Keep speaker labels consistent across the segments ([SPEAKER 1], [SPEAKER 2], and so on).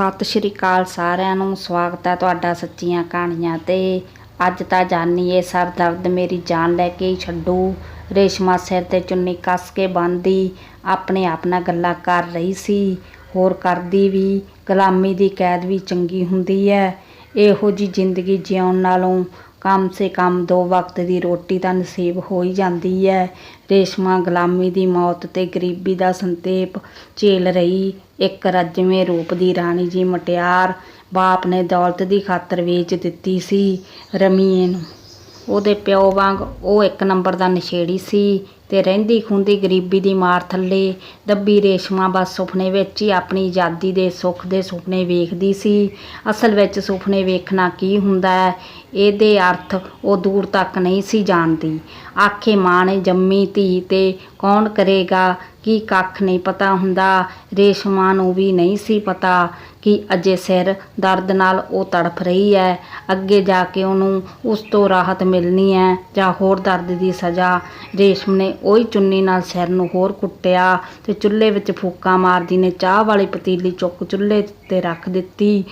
[SPEAKER 1] ਸਤਿ ਸ਼੍ਰੀ ਅਕਾਲ ਸਾਰਿਆਂ ਨੂੰ, ਸਵਾਗਤ ਹੈ ਤੁਹਾਡਾ ਸੱਚੀਆਂ ਕਹਾਣੀਆਂ ਤੇ। ਅੱਜ ਤਾਂ ਜਾਨੀਏ ਸਰ ਦਰਦ, ਮੇਰੀ ਜਾਨ ਲੈ ਕੇ ਹੀ ਛੱਡੂ। ਰੇਸ਼ਮਾ ਸਿਰ ਤੇ ਚੁੰਨੀ ਕੱਸ ਕੇ ਬੰਨ੍ਹਦੀ, ਆਪਣੇ ਆਪ ਨਾਲ ਗੱਲਾਂ ਕਰ ਰਹੀ ਸੀ। ਹੋਰ ਕਰਦੀ ਵੀ, ਗੁਲਾਮੀ ਦੀ ਕੈਦ ਵੀ ਚੰਗੀ ਹੁੰਦੀ ਹੈ। ਇਹੋ ਜੀ ਜ਼ਿੰਦਗੀ ਜਿਉਣ ਨਾਲੋਂ ਕਮ ਸੇ ਕਮ ਦੋ ਵਕਤ ਦੀ ਰੋਟੀ ਤਾਂ ਨਸੀਬ ਹੋ ਹੀ ਜਾਂਦੀ ਹੈ। ਰੇਸ਼ਮਾ ਗੁਲਾਮੀ ਦੀ ਮੌਤ ਤੇ ਗਰੀਬੀ ਦਾ ਸੰਤੇਪ ਝੇਲ ਰਹੀ ਇੱਕ ਰੱਜਵੇਂ ਰੂਪ ਦੀ ਰਾਣੀ ਜੀ ਮਟਿਆਰ ਬਾਪ ਨੇ ਦੌਲਤ ਦੀ ਖਾਤਰ ਵੇਚ ਦਿੱਤੀ ਸੀ ਰਮੀਏ ਨੂੰ। ਉਹਦੇ ਪਿਓ ਵਾਂਗ ਉਹ ਇੱਕ ਨੰਬਰ ਦਾ ਨਸ਼ੇੜੀ ਸੀ ਤੇ ਰਹਿੰਦੀ ਖੁੰਦੀ ਗਰੀਬੀ ਦੀ ਮਾਰ ਥੱਲੇ ਦੱਬੀ ਰੇਸ਼ਮਾ ਬਸ ਸੁਪਨੇ ਵਿੱਚ ਹੀ ਆਪਣੀ ਆਜ਼ਾਦੀ ਦੇ ਸੁੱਖ ਦੇ ਸੁਪਨੇ ਵੇਖਦੀ ਸੀ। ਅਸਲ ਵਿੱਚ ਸੁਪਨੇ ਵੇਖਣਾ ਕੀ ਹੁੰਦਾ ਹੈ? ਇਹਦੇ ਅਰਥ ਉਹ ਦੂਰ ਤੱਕ ਨਹੀਂ ਸੀ ਜਾਣਦੀ। ਆਖੇ ਮਾਂ ਨੇ ਜੰਮੀ ਧੀ ਤੇ ਕੌਣ ਕਰੇਗਾ? ਕੀ ਕੱਖ ਨਹੀਂ ਪਤਾ ਹੁੰਦਾ। ਰੇਸ਼ਮਾ ਨੂੰ ਵੀ ਨਹੀਂ ਸੀ ਪਤਾ ਕਿ ਅਜੇ ਸਿਰ ਦਰਦ ਨਾਲ ਉਹ ਤੜਫ ਰਹੀ ਹੈ। ਅੱਗੇ ਜਾ ਕੇ ਉਹਨੂੰ ਉਸ ਤੋਂ ਰਾਹਤ ਮਿਲਣੀ ਹੈ ਜਾਂ ਹੋਰ ਦਰਦ ਦੀ ਸਜ਼ਾ। ਰੇਸ਼ਮ ਨੇ ਉਹੀ ਚੁੰਨੀ ਨਾਲ ਸਿਰ ਨੂੰ ਹੋਰ ਕੁੱਟਿਆ ਤੇ ਚੁੱਲ੍ਹੇ ਵਿੱਚ ਫੂਕਾਂ ਮਾਰਦੀ ਨੇ ਚਾਹ ਵਾਲੀ ਪਤੀਲੀ ਚੁੱਕ ਚੁੱਲ੍ਹੇ ਤੇ ਰੱਖ ਦਿੱਤੀ।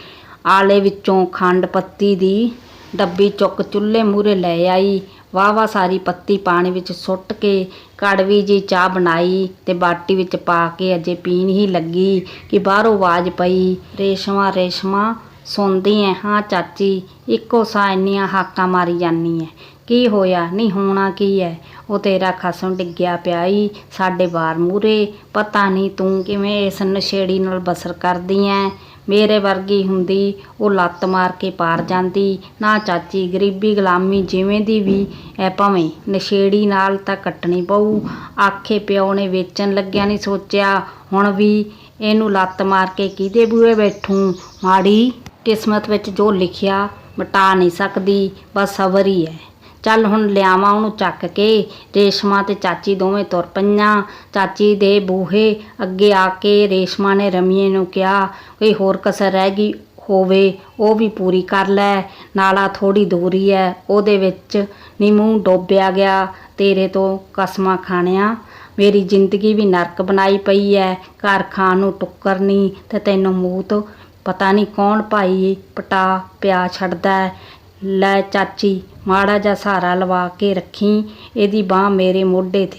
[SPEAKER 1] ਆਲੇ ਵਿੱਚੋਂ ਖੰਡ ਪੱਤੀ ਦੀ ਡੱਬੀ ਚੁੱਕ ਚੁੱਲ੍ਹੇ ਮੂਹਰੇ ਲੈ ਆਈ। ਵਾਹ ਵਾਹ ਸਾਰੀ ਪੱਤੀ ਪਾਣੀ ਵਿੱਚ ਸੁੱਟ ਕੇ ਕੜਵੀ ਜੀ ਚਾਹ ਬਣਾਈ ਤੇ ਬਾਟੀ ਵਿੱਚ ਪਾ ਕੇ ਅਜੇ ਪੀਣ ਹੀ ਲੱਗੀ ਕਿ ਬਾਹਰੋਂ ਆਵਾਜ਼ ਪਈ, ਰੇਸ਼ਮਾ ਰੇਸ਼ਮਾ, ਸੁਣਦੀ ਐ? ਹਾਂ ਚਾਚੀ, ਇੱਕੋ ਸਾਹ ਇੰਨੀਆਂ ਹਾਕਾਂ ਮਾਰੀ ਜਾਨੀ ਐ। ਕੀ ਹੋਇਆ? ਨਹੀਂ ਹੋਣਾ ਕੀ ਐ? ਉਹ ਤੇਰਾ ਖਸਮ ਡਿੱਗਿਆ ਪਿਆ ਈ ਸਾਡੇ ਬਾਰ ਮੂਰੇ ਪਤਾ ਨਹੀਂ ਤੂੰ ਕਿਵੇਂ ਇਸ ਨਸ਼ੇੜੀ ਨਾਲ ਬਸਰ ਕਰਦੀ ਐ? ਮੇਰੇ ਵਰਗੀ ਹੁੰਦੀ, ਉਹ ਲੱਤ ਮਾਰ ਕੇ ਪਾਰ ਜਾਂਦੀ, ਨਾ ਚਾਚੀ ਗਰੀਬੀ ਗੁਲਾਮੀ ਜਿਵੇਂ ਦੀ ਵੀ, ਐ ਭਾਵੇਂ ਨਸ਼ੇੜੀ ਨਾਲ ਤਾਂ ਕੱਟਣੀ ਪਊ। ਆਖੇ ਪਿਓ ਨੇ ਵੇਚਣ ਲੱਗਿਆ ਨਹੀਂ ਸੋਚਿਆ, ਹੁਣ ਵੀ ਇਹਨੂੰ ਲੱਤ ਮਾਰ ਕੇ ਕਿਹਦੇ ਬੂਹੇ ਬੈਠੂ? ਮਾੜੀ ਕਿਸਮਤ ਵਿੱਚ ਜੋ ਲਿਖਿਆ, ਮਟਾ ਨਹੀਂ ਸਕਦੀ, ਬਸ ਸਬਰ ਹੀ ਹੈ ਚੱਲ ਹੁਣ ਲਿਆਵਾਂ ਉਹਨੂੰ ਚੱਕ ਕੇ। ਰੇਸ਼ਮਾ ਤੇ ਚਾਚੀ ਦੋਵੇਂ ਤੁਰ ਪਈਆਂ। ਚਾਚੀ ਦੇ ਬੂਹੇ ਅੱਗੇ ਆ ਕੇ ਰੇਸ਼ਮਾ ਨੇ ਰਮੀਏ ਨੂੰ ਕਿਹਾ, ਕੋਈ ਹੋਰ ਕਸਰ ਰਹਿ ਗਈ ਹੋਵੇ, ਉਹ ਵੀ ਪੂਰੀ ਕਰ ਲੈ। ਨਾਲਾ ਥੋੜੀ ਦੂਰੀ ਹੈ ਉਹਦੇ ਵਿੱਚ ਨੀ ਮੂੰਹ ਡੋਬਿਆ ਗਿਆ। ਤੇਰੇ ਤੋਂ ਕਸਮਾਂ ਖਾਣਿਆ। ਮੇਰੀ ਜ਼ਿੰਦਗੀ ਵੀ ਨਰਕ ਬਣਾਈ ਪਈ ਐ। ਘਰ ਖਾਣ ਨੂੰ ਟੁੱਕਰ ਨਹੀਂ ਤੇ ਤੈਨੂੰ ਮੂਤ ਪਤਾ ਨਹੀਂ ਕੌਣ ਭਾਈ ਪਟਾ ਪਿਆ ਛੱਡਦਾ ਲੈ ਚਾਚੀ, ਮਾੜਾ ਜਿਹਾ ਸਹਾਰਾ ਲਵਾ ਕੇ ਰੱਖੀ, ਇਹਦੀ ਬਾਹ ਮੇਰੇ ਮੋਢੇ ਤੇ।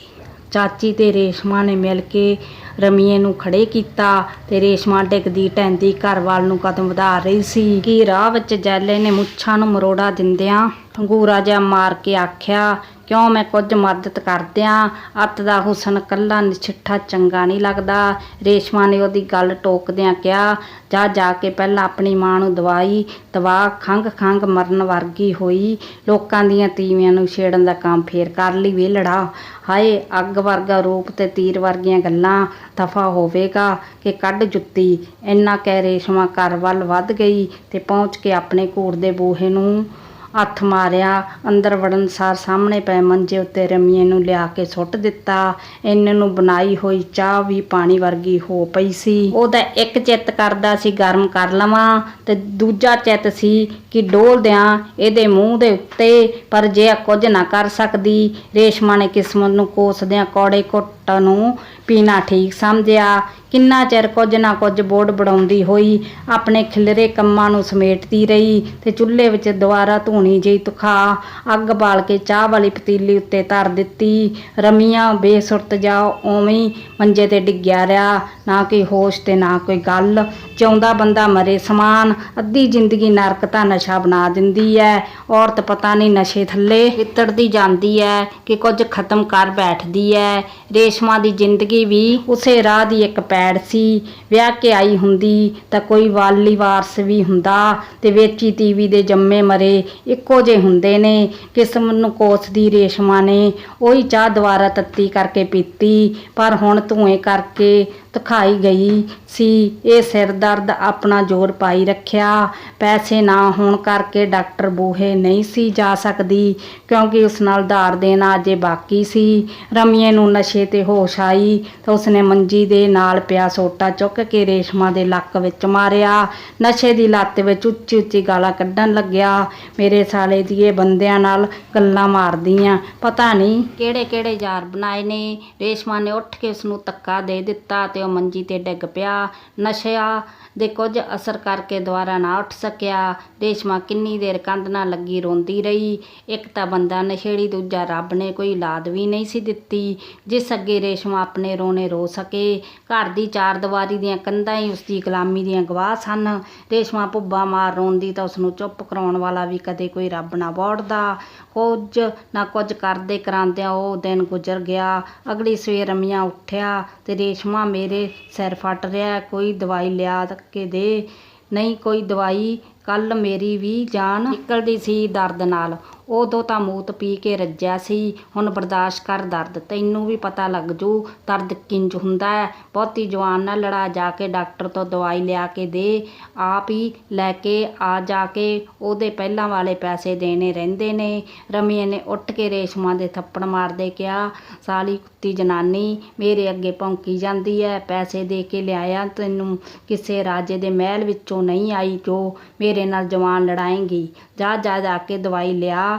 [SPEAKER 1] ਚਾਚੀ ਤੇ ਰੇਸ਼ਮਾ ਨੇ ਮਿਲ ਕੇ ਰਮੀਏ ਨੂੰ ਖੜੇ ਕੀਤਾ ਤੇ ਰੇਸ਼ਮਾ ਡਿੱਗਦੀ ਟੈਂਦੀ ਘਰ ਵੱਲ ਨੂੰ ਕਦਮ ਵਧਾ ਰਹੀ ਸੀ ਕਿ ਰਾਹ ਵਿੱਚ ਜੈਲੇ ਨੇ ਮੁੱਛਾਂ ਨੂੰ ਮਰੋੜਾ ਦਿੰਦਿਆਂ ਅੰਗੂਰਾ ਜਿਹਾ ਮਾਰ ਕੇ ਆਖਿਆ ਕਿਉਂ ਮੈਂ ਕੁਝ ਮਦਦ ਕਰਦਿਆਂ? ਅੱਤ ਦਾ ਹੁਸਨ ਕੱਲਾ ਨਿਛਿੱਠਾ ਚੰਗਾ ਨਹੀਂ ਲੱਗਦਾ। ਰੇਸ਼ਮਾ ਨੇ ਉਹਦੀ ਗੱਲ ਟੋਕਦਿਆਂ ਕਿਹਾ, ਜਾ ਜਾ ਕੇ ਪਹਿਲਾਂ ਆਪਣੀ ਮਾਂ ਨੂੰ ਦਵਾਈ। ਦਵਾ, ਖੰਘ ਖੰਘ ਮਰਨ ਵਰਗੀ ਹੋਈ। ਲੋਕਾਂ ਦੀਆਂ ਤੀਵੀਆਂ ਨੂੰ ਛੇੜਨ ਦਾ ਕੰਮ ਫੇਰ ਕਰ ਲਈ ਵੇਲੜਾ। ਹਾਏ, ਅੱਗ ਵਰਗਾ ਰੂਪ ਤੇ ਤੀਰ ਵਰਗੀਆਂ ਗੱਲਾਂ ਦਫਾ ਹੋਵੇਗਾ ਕਿ ਕੱਢ ਜੁੱਤੀ। ਇੰਨਾ ਕਹਿ ਰੇਸ਼ਮਾ ਘਰ ਵੱਲ ਵੱਧ ਗਈ ਤੇ ਪਹੁੰਚ ਕੇ ਆਪਣੇ ਘੂਰ ਦੇ ਬੂਹੇ ਨੂੰ ਹੱਥ ਮਾਰਿਆ, ਅੰਦਰ ਵੜਨ ਸਾਰ ਸਾਹਮਣੇ ਪਏ ਮੰਜੇ ਉੱਤੇ ਰਮੀਏ ਨੂੰ ਲਿਆ ਕੇ ਸੁੱਟ ਦਿੱਤਾ। ਇੰਨੇ ਨੂੰ ਬਣਾਈ ਹੋਈ ਚਾਹ ਵੀ ਪਾਣੀ ਵਰਗੀ ਹੋ ਪਈ ਸੀ। ਉਹਦਾ ਇੱਕ ਚਿੱਤ ਕਰਦਾ ਸੀ, ਗਰਮ ਕਰ ਲਵਾਂ। ਤੇ ਦੂਜਾ ਚਿੱਤ ਸੀ ਕਿ ਡੋਲ ਦਿਆਂ ਇਹਦੇ ਮੂੰਹ ਦੇ ਉੱਤੇ, ਪਰ ਜੇ ਕੁਝ ਨਾ ਕਰ ਸਕਦੀ, ਰੇਸ਼ਮਾ ਨੇ ਕਿਸਮਤ ਨੂੰ ਕੋਸਦਿਆਂ ਕੌੜੇ ਘੁੱਟ ਨੂੰ ਪੀਣਾ ਠੀਕ ਸਮਝਿਆ। ਕਿੰਨਾ ਚਿਰ ਕੁਝ ਨਾ ਕੁਝ ਬੋਰਡ ਬਣਾਉਂਦੀ ਹੋਈ, ਆਪਣੇ ਖਿਲਰੇ ਕੰਮਾਂ ਨੂੰ ਸਮੇਟਦੀ ਰਹੀ ਤੇ ਚੁੱਲ੍ਹੇ ਵਿੱਚ ਦੁਬਾਰਾ ਧੂਣੀ ਜਿਹੀ ਤੁਖਾ ਅੱਗ ਬਾਲ ਕੇ ਚਾਹ ਵਾਲੀ ਪਤੀਲੀ ਉੱਤੇ ਧਰ ਦਿੱਤੀ। ਰਮੀਆਂ, ਬੇਸੁਰਤ ਜਾ ਉਵੇਂ ਮੰਜੇ ਤੇ ਡਿੱਗਿਆ ਰਿਹਾ, ਨਾ ਕੋਈ ਹੋਸ਼ ਤੇ ਨਾ ਕੋਈ ਗੱਲ। ਜਿਉਂਦਾ ਬੰਦਾ ਮਰੇ ਸਮਾਨ, ਅੱਧੀ ਜ਼ਿੰਦਗੀ ਨਰਕ ਤਾਂ ਨਸ਼ਾ ਬਣਾ ਦਿੰਦੀ ਐ। ਔਰਤ ਪਤਾ ਨਹੀਂ ਨਸ਼ੇ ਥੱਲੇ ਵਿਤੜਦੀ ਜਾਂਦੀ ਐ ਕਿ ਕੁਝ ਖਤਮ ਕਰ ਬੈਠਦੀ ਐ। ਰੇਸ਼ਮਾ ਦੀ ਜ਼ਿੰਦਗੀ ਵੀ ਉਸੇ ਰਾਹ ਦੀ ਇੱਕ ਪੈੜ ਸੀ, ਵਿਆਹ ਕੇ ਆਈ ਹੁੰਦੀ ਤਾਂ ਕੋਈ ਵਾਲੀ ਵਾਰਸ ਵੀ ਹੁੰਦਾ ਤੇ ਵੇਚੀ ਤੀਵੀ ਦੇ ਜੰਮੇ ਮਰੇ ਇੱਕੋ ਜੇ ਹੁੰਦੇ ਨੇ, ਕਿਸਮ ਨੂੰ ਕੋਸ ਦੀ ਰੇਸ਼ਮਾ ਨੇ, ਉਹੀ ਚਾਹ ਦੁਬਾਰਾ ਤੱਤੀ ਕਰਕੇ ਪੀਤੀ, ਪਰ ਹੁਣ ਧੂਏ ਕਰਕੇ ਤਖਾਈ ਗਈ ਸੀ। ਇਹ ਸਿਰ ਦਰਦ ਆਪਣਾ ਜ਼ੋਰ ਪਾਈ ਰੱਖਿਆ। ਪੈਸੇ ਨਾ ਹੋਣ ਕਰਕੇ ਡਾਕਟਰ ਬੂਹੇ ਨਹੀਂ ਸੀ ਜਾ ਸਕਦੀ, ਕਿਉਂਕਿ ਉਸ ਨਾਲ ਧਾਰ ਦੇਣਾ ਅਜੇ ਬਾਕੀ ਸੀ। ਰਮੀਏ ਨੂੰ ਨਸ਼ੇ ਤੇ ਹੋਸ਼ ਆਈ ਤਾਂ ਉਸਨੇ ਮੰਜੀ ਦੇ ਨਾਲ ਪਿਆ ਸੋਟਾ ਚੁੱਕ ਕੇ ਰੇਸ਼ਮਾ ਦੇ ਲੱਕ ਵਿੱਚ ਮਾਰਿਆ। ਨਸ਼ੇ ਦੀ ਲੱਤ ਵਿੱਚ ਉੱਚੀ ਉੱਚੀ ਗਾਲਾਂ ਕੱਢਣ ਲੱਗਿਆ। ਮੇਰੇ ਸਾਲੇ ਦੀਏ ਬੰਦਿਆਂ ਨਾਲ ਗੱਲਾਂ ਮਾਰਦੀਆਂ। ਪਤਾ ਨਹੀਂ ਕਿਹੜੇ ਕਿਹੜੇ ਯਾਰ ਬਣਾਏ ਨੇ। ਰੇਸ਼ਮਾ ਨੇ ਉੱਠ ਕੇ ਉਸ ਨੂੰ ਧੱਕਾ ਦੇ ਦਿੱਤਾ ਤੇ ਉਹ ਮੰਜੀ ਤੇ ਡਿੱਗ ਪਿਆ ਨਸ਼ਿਆ ਦੇ ਕੁਝ ਅਸਰ ਕਰਕੇ ਦੁਬਾਰਾ ਨਾ ਉੱਠ ਸਕਿਆ। ਰੇਸ਼ਮਾ ਕਿੰਨੀ ਦੇਰ ਕੰਧ ਨਾਲ ਲੱਗੀ ਰੋਂਦੀ ਰਹੀ। ਇੱਕ ਤਾਂ ਬੰਦਾ ਨਸ਼ੇੜੀ, ਦੂਜਾ ਰੱਬ ਨੇ ਕੋਈ ਔਲਾਦ ਵੀ ਨਹੀਂ ਸੀ ਦਿੱਤੀ, ਜਿਸ ਅੱਗੇ ਰੇਸ਼ਮਾ ਆਪਣੇ ਰੋਣੇ ਰੋ ਸਕੇ। ਘਰ ਦੀ ਚਾਰ ਦੀਵਾਰੀ ਦੀਆਂ ਕੰਧਾਂ ਹੀ ਉਸ ਦੀ ਗੁਲਾਮੀ ਦੀਆਂ ਗਵਾਹ ਸਨ। ਰੇਸ਼ਮਾ ਭੁੱਬਾ ਮਾਰ ਰੋਂਦੀ ਤਾਂ ਉਸ ਨੂੰ ਚੁੱਪ ਕਰਾਉਣ ਵਾਲਾ ਵੀ ਕਦੇ ਕੋਈ ਰੱਬ ਨਾ ਬੋੜਦਾ ਕੁਝ ਨਾ ਕੁਝ ਕਰਦੇ ਕਰਾਂਦਿਆਂ ਉਹ ਦਿਨ ਗੁਜ਼ਰ ਗਿਆ। ਅਗਲੀ ਸਵੇਰ ਰਮੀਆਂ ਉੱਠਿਆ ਤੇ ਰੇਸ਼ਮਾ ਮੇਰੇ ਸਿਰ ਫਟ ਰਿਹਾ, ਕੋਈ ਦਵਾਈ ਲਿਆ ਕੇ ਦੇ। ਨਹੀਂ ਕੋਈ ਦਵਾਈ ਕੱਲ੍ਹ ਮੇਰੀ ਵੀ ਜਾਨ ਨਿਕਲਦੀ ਸੀ ਦਰਦ ਨਾਲ। ਉਦੋਂ ਤਾਂ ਮੂਤ ਪੀ ਕੇ ਰੱਜਿਆ ਸੀ। ਹੁਣ ਬਰਦਾਸ਼ਤ ਕਰ ਦਰਦ। ਤੈਨੂੰ ਵੀ ਪਤਾ ਲੱਗ ਜੂ, ਦਰਦ ਕਿੰਜ ਹੁੰਦਾ ਹੈ। ਬਹੁਤੀ ਜਵਾਨ ਨਾਲ ਲੜਾ ਜਾ ਕੇ ਡਾਕਟਰ ਤੋਂ ਦਵਾਈ ਲਿਆ ਕੇ ਦੇ। ਆਪ ਹੀ ਲੈ ਕੇ ਆ ਜਾ ਕੇ ਉਹਦੇ ਪਹਿਲਾਂ ਵਾਲੇ ਪੈਸੇ ਦੇਣੇ ਰਹਿੰਦੇ ਨੇ। ਰਮੀਏ ਨੇ ਉੱਠ ਕੇ ਰੇਸ਼ਮਾ ਦੇ ਥੱਪੜ ਮਾਰਦੇ ਕਿਹਾ, ਸਾਲੀ ਕੁੱਤੀ ਜਨਾਨੀ, ਮੇਰੇ ਅੱਗੇ ਭੌਂਕੀ ਜਾਂਦੀ ਹੈ। ਪੈਸੇ ਦੇ ਕੇ ਲਿਆਇਆ, ਤੈਨੂੰ ਕਿਸੇ ਰਾਜੇ ਦੇ ਮਹਿਲ ਵਿੱਚੋਂ ਨਹੀਂ ਆਈ ਜੋ ਮੇਰੇ ਨਾਲ ਜਵਾਨ ਲੜਾਏਂਗੀ। ਜਾ ਜਾ ਜਾ ਕੇ ਦਵਾਈ ਲਿਆ।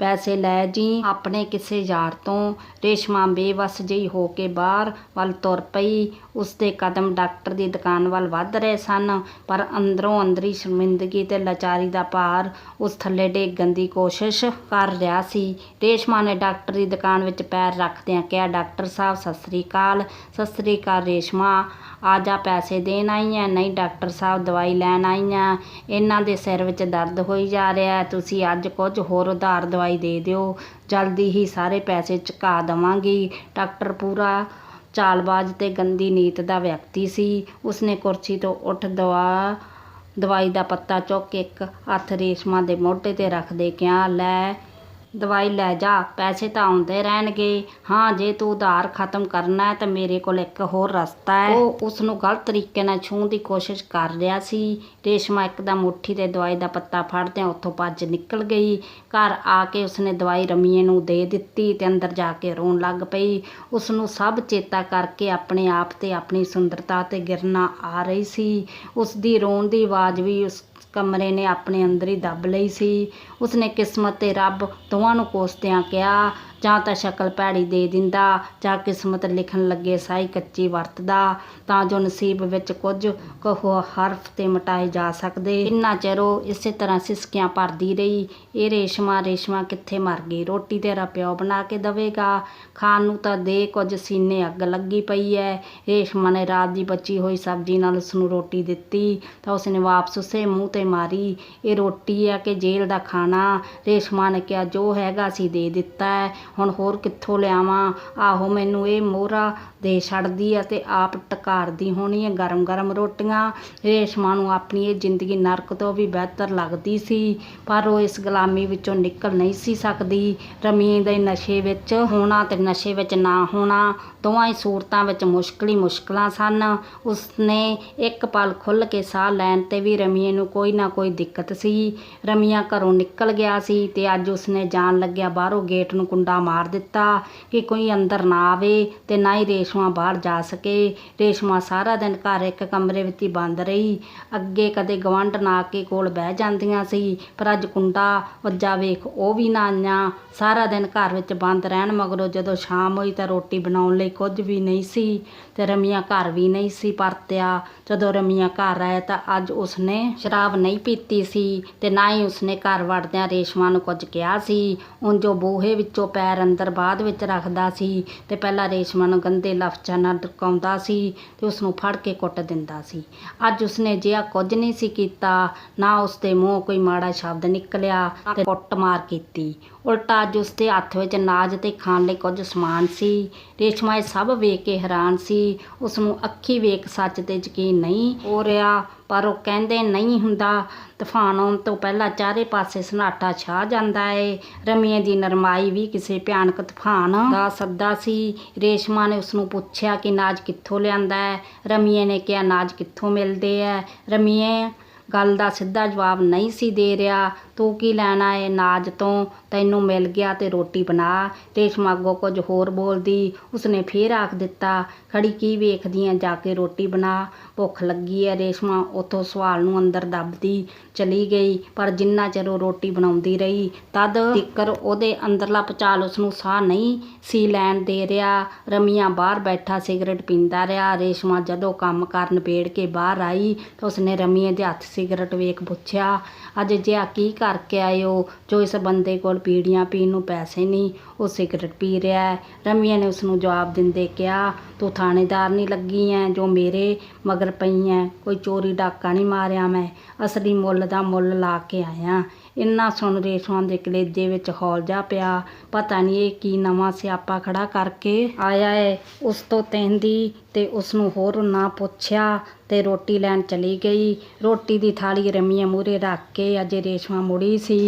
[SPEAKER 1] ਪੈਸੇ ਲੈ ਜੀ। ਆਪਣੇ ਕਿਸੇ ਯਾਰ ਤੋਂ ਰੇਸ਼ਮਾ ਬੇਵਸ ਜਿਹੀ ਹੋ ਕੇ ਬਾਹਰ ਵੱਲ ਤੁਰ ਪਈ। ਉਸਦੇ ਕਦਮ ਡਾਕਟਰ ਦੀ ਦੁਕਾਨ ਵੱਲ ਵੱਧ ਰਹੇ ਸਨ, ਪਰ ਅੰਦਰੋਂ ਅੰਦਰੀ ਸ਼ਰਮਿੰਦਗੀ ਤੇ ਲਾਚਾਰੀ ਦਾ ਭਾਰ ਉਸ ਥੱਲੇ ਡੇਗਣ ਦੀ ਕੋਸ਼ਿਸ਼ ਕਰ ਰਿਹਾ ਸੀ। ਰੇਸ਼ਮਾ ਨੇ ਡਾਕਟਰ ਦੀ ਦੁਕਾਨ ਵਿੱਚ ਪੈਰ ਰੱਖਦਿਆਂ ਕਿਹਾ, ਡਾਕਟਰ ਸਾਹਿਬ, ਸਤਿ ਸ੍ਰੀ ਅਕਾਲ। ਸਤਿ ਸ੍ਰੀ ਅਕਾਲ ਰੇਸ਼ਮਾ। ਆ ਜਾ ਪੈਸੇ ਦੇਣ ਆਈ ਆ। ਨਹੀਂ, ਡਾਕਟਰ ਸਾਹਿਬ, ਦਵਾਈ ਲੈਣ ਆਈ ਆ। ਇਹਨਾਂ ਦੇ ਸਿਰ ਵਿੱਚ ਦਰਦ ਹੋਈ ਜਾ ਰਿਹਾ ਤੁਸੀਂ ਅੱਜ ਕੁਝ ਹੋਰ ਉਧਾਰ ਦਵਾਈ ਦੇ ਦਿਓ। ਜਲਦੀ ਹੀ ਸਾਰੇ ਪੈਸੇ ਚੁਕਾ ਦੇਵਾਂਗੀ। ਡਾਕਟਰ ਪੂਰਾ ਚਾਲਬਾਜ਼ ਤੇ ਗੰਦੀ ਨੀਤ ਦਾ ਵਿਅਕਤੀ ਸੀ। ਉਸਨੇ ਕੁਰਸੀ ਤੋਂ ਉੱਠ ਦਵਾ, ਦਵਾਈ ਦਾ ਪੱਤਾ ਚੁੱਕ ਕੇ ਇੱਕ ਹੱਥ ਰੇਸ਼ਮਾ ਦੇ ਮੋਢੇ ਤੇ ਰੱਖਦੇ ਕਿਹਾ, ਲੈ ਦਵਾਈ ਲੈ ਜਾ ਪੈਸੇ ਤਾਂ ਆਉਂਦੇ ਰਹਿਣਗੇ। ਹਾਂ ਜੇ ਤੂੰ ਉਧਾਰ ਖਤਮ ਕਰਨਾ ਹੈ ਤਾਂ ਮੇਰੇ ਕੋਲ ਇੱਕ ਹੋਰ ਰਸਤਾ ਹੈ। ਉਹ ਉਸ ਨੂੰ ਗਲਤ ਤਰੀਕੇ ਨਾਲ ਛੂਹਣ ਦੀ ਕੋਸ਼ਿਸ਼ ਕਰ ਰਿਹਾ ਸੀ। ਰੇਸ਼ਮਾ ਇੱਕਦਮ ਮੁੱਠੀ ਤੇ ਦਵਾਈ ਦਾ ਪੱਤਾ ਫੜਦਿਆਂ ਉੱਥੋਂ ਭੱਜ ਨਿਕਲ ਗਈ। ਘਰ ਆ ਕੇ ਉਸਨੇ ਦਵਾਈ ਰਮੀਏ ਨੂੰ ਦੇ ਦਿੱਤੀ ਤੇ ਅੰਦਰ ਜਾ ਕੇ ਰੋਣ ਲੱਗ ਪਈ। ਉਸ ਨੂੰ ਸਭ ਚੇਤਾ ਕਰਕੇ ਆਪਣੇ ਆਪ ਤੇ ਆਪਣੀ ਸੁੰਦਰਤਾ ਤੇ ਗਿਰਨਾ ਆ ਰਹੀ ਸੀ। ਉਸ ਦੀ ਰੋਣ ਦੀ ਆਵਾਜ਼ ਵੀ ਉਸ ਕਮਰੇ ਨੇ ਆਪਣੇ ਅੰਦਰ ਹੀ ਦੱਬ ਲਈ ਸੀ। ਉਸਨੇ ਕਿਸਮਤ ਤੇ ਰੱਬ ਦੋਵਾਂ ਨੂੰ ਕੋਸਦਿਆਂ ਕਿਹਾ, ਜਾਂ ਤਾਂ ਸ਼ਕਲ ਭੈੜੀ ਦੇ ਦਿੰਦਾ, ਜਾਂ ਕਿਸਮਤ ਲਿਖਣ ਲੱਗੇ ਸਾਈ ਕੱਚੀ ਵਰਤਦਾ, ਤਾਂ ਜੋ ਨਸੀਬ ਵਿੱਚ ਕੁਝ ਕਹੋ ਹਰਫ ਤੇ ਮਟਾਏ ਜਾ ਸਕਦੇ। ਇੰਨਾ ਚਿਰ ਉਹ ਇਸੇ ਤਰ੍ਹਾਂ ਸਿਸਕੀਆਂ ਭਰਦੀ ਰਹੀ ਇਹ ਰੇਸ਼ਮਾ ਰੇਸ਼ਮਾ ਕਿੱਥੇ ਮਰ ਗਈ? ਰੋਟੀ ਤੇਰਾ ਪਿਓ ਬਣਾ ਕੇ ਦਵੇਗਾ। ਖਾਣ ਨੂੰ ਤਾਂ ਦੇ, ਕੁਝ ਸੀਨੇ ਅੱਗ ਲੱਗੀ ਪਈ ਐ। ਰੇਸ਼ਮਾ ਨੇ ਰਾਤ ਦੀ ਬਚੀ ਹੋਈ ਸਬਜ਼ੀ ਨਾਲ ਉਸ ਨੂੰ ਰੋਟੀ ਦਿੱਤੀ, ਤਾਂ ਉਸਨੇ ਵਾਪਸ ਉਸੇ ਮੂੰਹ ਤੇ ਮਾਰੀ। ਇਹ ਰੋਟੀ ਆ ਕਿ ਜੇਲ੍ਹ ਦਾ ਖਾਣਾ। ਰੇਸ਼ਮਾ ਨੇ ਕਿਹਾ, ਜੋ ਹੈਗਾ ਸੀ ਦੇ ਦਿੱਤਾ ਹੁਣ ਹੋਰ ਕਿੱਥੋਂ ਲਿਆਵਾਂ? ਆਹੋ, ਮੈਨੂੰ ਇਹ ਮੋਹਰਾ ਦੇ ਛੱਡਦੀ ਆ ਤੇ ਆਪ ਟਕਾਰਦੀ ਹੋਣੀ ਹੈ ਗਰਮ ਗਰਮ ਰੋਟੀਆਂ। ਰੇਸ਼ਮਾ ਨੂੰ ਆਪਣੀ ਇਹ ਜ਼ਿੰਦਗੀ ਨਰਕ ਤੋਂ ਵੀ ਬਿਹਤਰ ਲੱਗਦੀ ਸੀ। ਪਰ ਉਹ ਇਸ ਗੁਲਾਮੀ ਵਿੱਚੋਂ ਨਿਕਲ ਨਹੀਂ ਸੀ ਸਕਦੀ। ਰਮੀ ਦੇ ਨਸ਼ੇ ਵਿੱਚ ਹੋਣਾ ਤੇ ਨਸ਼ੇ ਵਿੱਚ ਨਾ ਹੋਣਾ, ਦੋਵਾਂ ਹੀ ਸੂਰਤਾਂ ਵਿੱਚ ਮੁਸ਼ਕਲ ਹੀ ਮੁਸ਼ਕਲਾਂ ਸਨ। ਉਸਨੇ ਇੱਕ ਪਲ ਖੁੱਲ੍ਹ ਕੇ ਸਾਹ ਲੈਣ ਤੇ ਵੀ ਰਮੀਏ ਨੂੰ ਕੋਈ ਨਾ ਕੋਈ ਦਿੱਕਤ ਸੀ। ਰਮੀਆ ਘਰੋਂ ਨਿਕਲ ਗਿਆ ਸੀ ਤੇ ਅੱਜ ਉਸਨੇ ਜਾਣ ਲੱਗਿਆ ਬਾਹਰੋਂ ਗੇਟ ਨੂੰ ਕੁੰਡਾ ਮਾਰ ਦਿੱਤਾ ਕਿ ਕੋਈ ਅੰਦਰ ਨਾ ਆਵੇ ਤੇ ਨਾ ਹੀ ਰੇਸ਼ਮਾ ਬਾਹਰ ਜਾ ਸਕੇ। ਰੇਸ਼ਮਾ ਸਾਰਾ ਦਿਨ ਘਰ ਇੱਕ ਕਮਰੇ ਵਿੱਚ ਹੀ ਬੰਦ ਰਹੀ। ਅੱਗੇ ਕਦੇ ਗਵੰਡ ਨਾ ਕੇ ਕੋਲ ਬਹਿ ਜਾਂਦੀਆਂ ਸੀ, ਪਰ ਅੱਜ ਕੁੰਡਾ ਵੱਜਾ ਵੇਖ, ਉਹ ਵੀ ਨਾ ਆਈਆਂ। ਸਾਰਾ ਦਿਨ ਘਰ ਵਿੱਚ ਬੰਦ ਰਹਿਣ ਮਗਰੋਂ ਜਦੋਂ ਸ਼ਾਮ ਹੋਈ ਤਾਂ ਰੋਟੀ ਬਣਾਉਣ ਲਈ ਕੁਝ ਵੀ ਨਹੀਂ ਸੀ ਤੇ ਰਮੀਆਂ ਘਰ ਵੀ ਨਹੀਂ ਸੀ ਪਰਤਿਆ। ਜਦੋਂ ਰਮੀਆਂ ਘਰ ਆਇਆ ਤਾਂ ਅੱਜ ਉਸਨੇ ਸ਼ਰਾਬ ਨਹੀਂ ਪੀਤੀ ਸੀ ਤੇ ਨਾ ਹੀ ਉਸਨੇ ਘਰ ਵੜਦਿਆਂ ਰੇਸ਼ਮਾ ਨੂੰ ਕੁਝ ਕਿਹਾ ਸੀ। ਉਂਝ ਜੋ ਬੂਹੇ ਵਿੱਚੋਂ ਪੈਰ ਅੰਦਰ ਬਾਅਦ ਵਿੱਚ ਰੱਖਦਾ ਸੀ ਤੇ ਪਹਿਲਾਂ ਰੇਸ਼ਮਾ ਨੂੰ ਗੰਦੇ ਲਫ਼ਜ਼ਾਂ ਨਾਲ ਡਕਾਉਂਦਾ ਸੀ ਤੇ ਉਸ ਨੂੰ ਫੜ ਕੇ ਕੁੱਟ ਦਿੰਦਾ ਸੀ। ਅੱਜ ਉਸਨੇ ਜਿਹਾ ਕੁਝ ਨਹੀਂ ਸੀ ਕੀਤਾ। ਨਾ ਉਸਦੇ ਮੂੰਹ ਕੋਈ ਮਾੜਾ ਸ਼ਬਦ ਨਿਕਲਿਆ ਕੁੱਟਮਾਰ ਕੀਤੀ। ਉਲਟਾ ਅੱਜ ਉਸਦੇ ਹੱਥ ਵਿੱਚ ਨਾਜ ਤੇ ਖਾਣ ਲਈ ਕੁਝ ਸਮਾਨ ਸੀ। ਰੇਸ਼ਮਾ ਇਹ ਸਭ ਵੇਖ ਕੇ ਹੈਰਾਨ ਸੀ। ਉਸ ਨੂੰ ਅੱਖੀ ਵੇਖ ਸੱਚ ਤੇ ਯਕੀਨ ਨਹੀਂ ਹੋ ਰਿਹਾ, ਪਰ ਉਹ ਕਹਿੰਦੇ ਨਹੀਂ ਹੁੰਦਾ, ਤੂਫਾਨ ਆਉਣ ਤੋਂ ਪਹਿਲਾਂ ਚਾਰੇ ਪਾਸੇ ਸਨਾਟਾ ਛਾ ਜਾਂਦਾ ਏ। ਰਮੀਏ ਦੀ ਨਰਮਾਈ ਵੀ ਕਿਸੇ ਭਿਆਨਕ ਤੂਫਾਨ ਦਾ ਸੱਦਾ ਸੀ। ਰੇਸ਼ਮਾ ਨੇ ਉਸ ਨੂੰ ਪੁੱਛਿਆ ਕਿ ਨਾਜ ਕਿੱਥੋਂ ਲਿਆਂਦਾ ਹੈ ਰਮੀਏ ਨੇ ਕਿਹਾ ਨਾਜ ਕਿੱਥੋਂ ਮਿਲਦੇ ਹੈ ਰਮੀਏ ਗੱਲ ਦਾ ਸਿੱਧਾ ਜਵਾਬ ਨਹੀਂ ਸੀ ਦੇ ਰਿਹਾ। ਤੂੰ ਕੀ ਲੈਣਾ ਏ ਨਾਜ ਤੋਂ? ਤੈਨੂੰ ਮਿਲ ਗਿਆ ਤੇ ਰੋਟੀ ਬਣਾ। ਰੇਸ਼ਮਾ ਅੱਗੋਂ ਕੁਝ ਹੋਰ ਬੋਲਦੀ। ਉਸਨੇ ਫੇਰ ਆਖ ਦਿੱਤਾ, ਖੜੀ ਕੀ ਵੇਖਦੀ ਆਂ? ਜਾ ਕੇ ਰੋਟੀ ਬਣਾ। ਭੁੱਖ ਲੱਗੀ ਹੈ ਰੇਸ਼ਮਾ, ਉੱਥੋਂ ਸਵਾਲ ਨੂੰ ਅੰਦਰ ਦੱਬਦੀ ਚਲੀ ਗਈ, ਪਰ ਜਿੰਨਾ ਚਿਰ ਉਹ ਰੋਟੀ ਬਣਾਉਂਦੀ ਰਹੀ, ਤਦ ਤੀਕਰ ਉਹਦੇ ਅੰਦਰਲਾ ਭੁਚਾਲ ਉਸ ਨੂੰ ਸਾਹ ਨਹੀਂ ਸੀ ਲੈਣ ਦੇ ਰਿਹਾ। ਰਮੀਆਂ ਬਾਹਰ ਬੈਠਾ, ਸਿਗਰਟ ਪੀਂਦਾ ਰਿਹਾ। ਰੇਸ਼ਮਾ ਜਦੋਂ ਕੰਮ ਕਰਨ ਨਿਬੇੜ ਕੇ ਬਾਹਰ ਆਈ, ਤਾਂ ਉਸਨੇ ਰਮੀਏ ਦੇ ਹੱਥ ਸਿਗਰਟ ਵੇਖ ਪੁੱਛਿਆ ਅੱਜ ਜੇ ਆ ਕੀ ਕਰਕੇ ਆਏ ਹੋ, ਜੋ ਇਸ ਬੰਦੇ ਕੋਲ ਪੀੜੀਆਂ ਪੀਣ ਨੂੰ ਪੈਸੇ ਨਹੀਂ, ਉਹ ਸਿਗਰਟ ਪੀ ਰਿਹਾ ਹੈ। ਰਮੀਆ ਨੇ ਉਸ ਨੂੰ ਜਵਾਬ ਦਿੰਦੇ ਕਿਹਾ, ਤੂੰ ਥਾਣੇਦਾਰ ਨਹੀਂ ਲੱਗੀ ਐ, ਜੋ ਮੇਰੇ ਮਗਰ ਪਈ ਐ। ਕੋਈ ਚੋਰੀ ਡਾਕਾ ਨਹੀਂ ਮਾਰਿਆ ਮੈਂ। ਅਸਲੀ ਮੁੱਲ ਦਾ ਮੁੱਲ ਲਾ ਕੇ ਆਇਆ। ਇੰਨਾ ਸੁਣ ਰੇਸ਼ਮਾਂ ਦੇ ਕਲੇਜੇ ਵਿੱਚ ਹੌਲ ਜਾ ਪਿਆ। ਪਤਾ ਨਹੀਂ ਇਹ ਕੀ ਨਵਾਂ ਸਿਆਪਾ ਖੜਾ ਕਰਕੇ ਆਇਆ ਏ। ਉਸ ਤੋਂ ਤਹਿੰਦੀ ਤੇ ਉਸ ਨੂੰ ਹੋਰ ਨਾ ਪੁੱਛਿਆ। ਅਤੇ ਰੋਟੀ ਲੈਣ ਚਲੀ ਗਈ। ਰੋਟੀ ਦੀ ਥਾਲੀ ਰਮੀਆਂ ਮੂਹਰੇ ਰੱਖ ਕੇ ਅਜੇ ਰੇਸ਼ਮਾ ਮੁੜੀ ਸੀ